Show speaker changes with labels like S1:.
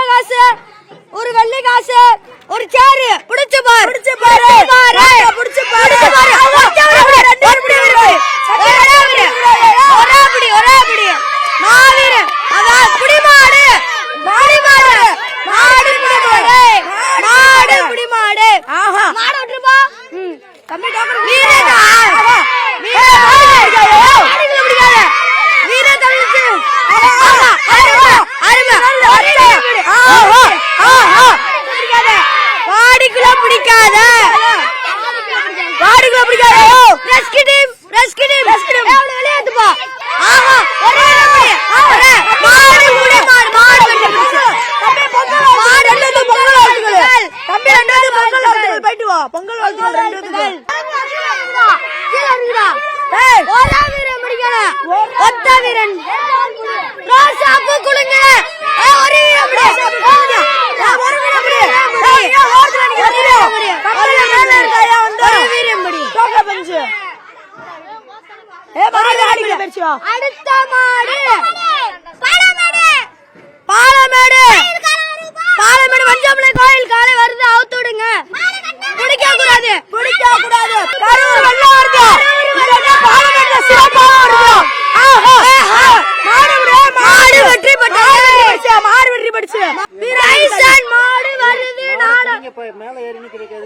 S1: தங்க காசு ஒரு வெள்ளி காசு ஒரு சேரு புடிச்சு பாரு. புடிச்சு பாரு. புடிச்சு பாரு. கம்மி
S2: டாக்டர் பொங்கல் வாழ்த்துக்கள் ரெண்டு
S1: அடுத்த மாடு.
S2: மாடு
S1: வருது நீங்க போய் மேலே ஏறி நிக்கிறீங்க